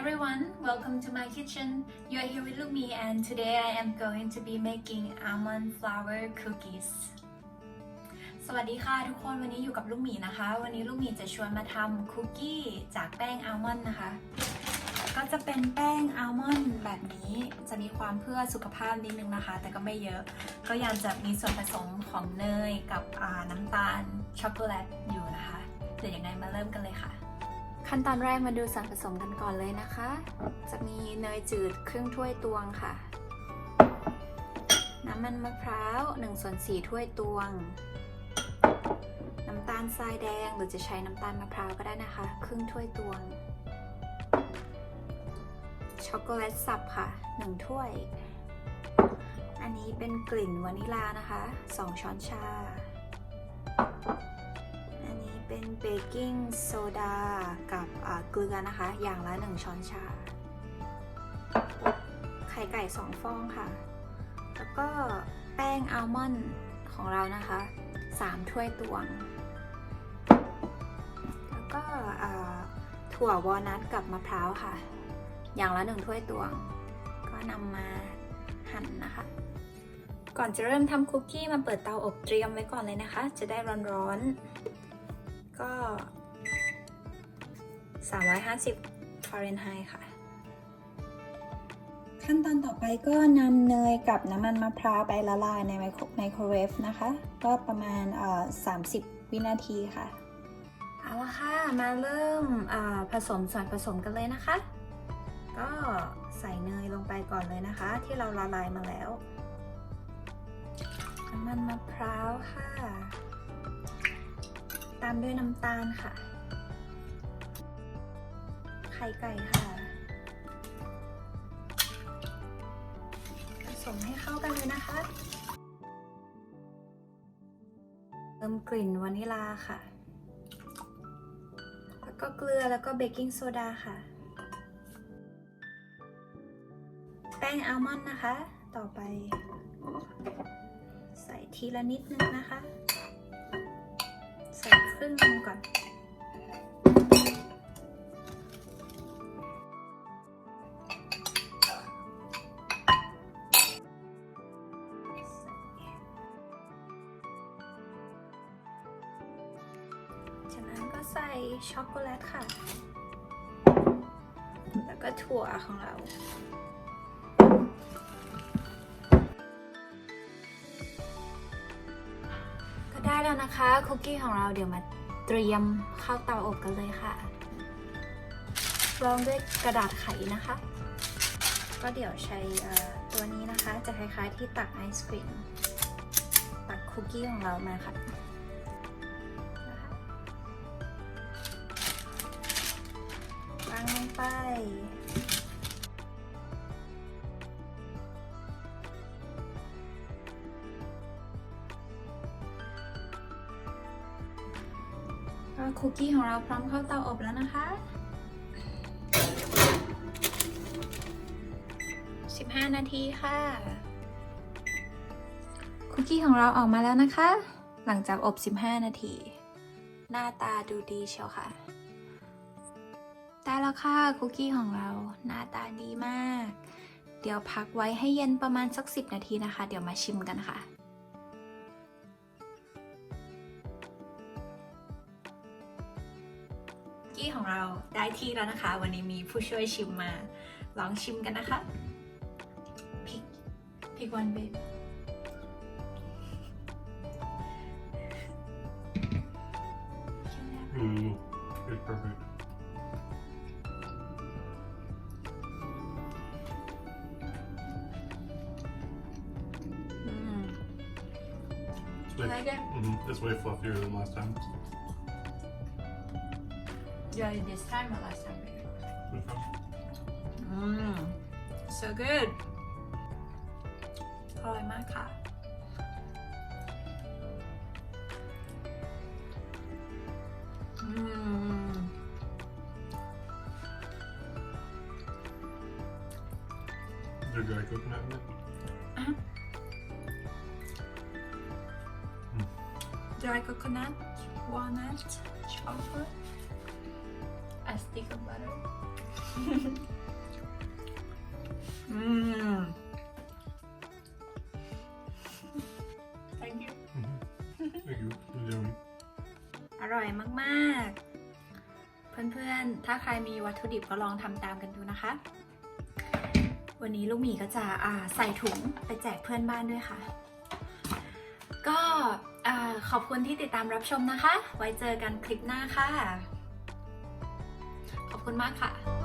everyone, welcome to my kitchen. You're here with Lumi and today I am going to be making almond flour cookies. สวัสดีค่ะทุกคนวันนี้อยู่กับลูกหมีนะคะ วันนี้ลูกหมีจะชวนมาทำคุกกี้จากแป้งอัลมอนด์นะคะ ก็จะเป็นแป้งอัลมอนด์แบบนี้จะมีความเพื่อสุขภาพนิดนึงนะคะ แต่ก็ไม่เยอะ ก็ยังจะมีส่วนผสมของเนยกับน้ำตาลช็อกโกแลตอยู่นะคะ เดี๋ยวยังไงมาเริ่มกันเลยค่ะ ขั้นตอนแรกมาดูส่วนผสมกันก่อนเลยนะคะ จะมีเนยจืดครึ่งถ้วยตวงค่ะ น้ำมันมะพร้าว1ส่วน4ถ้วยตวง น้ำตาลทรายแดงหรือจะใช้น้ำตาลมะพร้าวก็ได้นะคะ ครึ่งถ้วยตวง ช็อกโกแลตสับค่ะ 1 ถ้วย อันนี้เป็นกลิ่นวานิลานะคะ 2 ช้อนชา เป็นเบกกิ้งโซดากับเกลือนะคะ อย่างละ 1 ช้อนชา ไข่ไก่ 2 ฟองค่ะ แล้วก็แป้งอัลมอนด์ของเรานะคะ 3 ถ้วยตวง แล้วก็ถั่ววอลนัทกับมะพร้าวค่ะ อย่างละ 1 ถ้วยตวง ก็นำมาหั่นนะคะก่อนจะเริ่มทำคุกกี้มาเปิดเตาอบเตรียมไว้ก่อนเลยนะคะ จะได้ร้อนๆ ก็ 350ฟาเรนไฮต์ค่ะ ขั้นตอนต่อไปก็นำเนยกับน้ำมันมะพร้าวไปละลายในไมโครไมโครเวฟนะคะ ก็ประมาณเอ่อ30 วินาทีค่ะ เอาละค่ะ มาเริ่มอ่าผสมส่วนผสมกันเลยนะคะ ก็ใส่เนยลงไปก่อนเลยนะคะ ที่เราละลายมาแล้วน้ำมันมะพร้าวค่ะตามด้วยน้ำตาลค่ะ ไข่ไก่ค่ะ ผสมให้เข้ากันเลยนะคะเติมกลิ่นวานิลาค่ะ แล้วก็เกลือแล้วก็เบกกิ้งโซดาค่ะ แป้งอัลมอนด์นะคะ ต่อไป ใส่ทีละนิดนึงนะคะ ใส่ครึ่งนึงก่อน จากนั้นก็ใส่ช็อกโกแลตค่ะ แล้วก็ถั่วของเรา แล้วนะคะคุกกี้ของเราเดี๋ยวมาเตรียมเข้าเตาอบกันเลยค่ะรองด้วยกระดาษไขนะคะ ก็เดี๋ยวใช้ตัวนี้นะคะจะคล้ายๆที่ตักไอศครีมตักคุกกี้ของเรามาค่ะวางลงไป คุกกี้ของเราพร้อมเข้าเตาอบแล้วนะคะ 15 นาทีค่ะ คุกกี้ของเราออกมาแล้วนะคะ หลังจากอบ 15 นาที หน้าตาดูดีเชียวค่ะ ได้แล้วค่ะคุกกี้ของเราหน้าตาดีมาก เดี๋ยวพักไว้ให้เย็นประมาณสัก 10 นาทีนะคะ เดี๋ยวมาชิมกันค่ะ กี้ของเราได้ที่แล้วนะคะ วันนี้มีผู้ช่วยชิมมา ลองชิมกันนะคะพิกพิกวันเบบ Mm, it's perfect. It's way, Like it? mhm, it's way fluffier than last time. Yeah, this time or last time Which one? Mmm so good อร่อยมากค่ะ อืม Is there dry coconut in it? dry coconut walnut chocolate A stick of butter อืม thank you Thank you. It's yummy. อร่อยมากๆ เพื่อนๆ ถ้าใครมีวัตถุดิบก็ลองทำตามกันดูนะคะ วันนี้ลูกหมีก็จะอ่าใส่ถุงไปแจกเพื่อนบ้านด้วยค่ะ ก็อ่าขอบคุณที่ติดตามรับชมนะคะ ไว้เจอกันคลิปหน้าค่ะ ขอบคุณมากค่ะ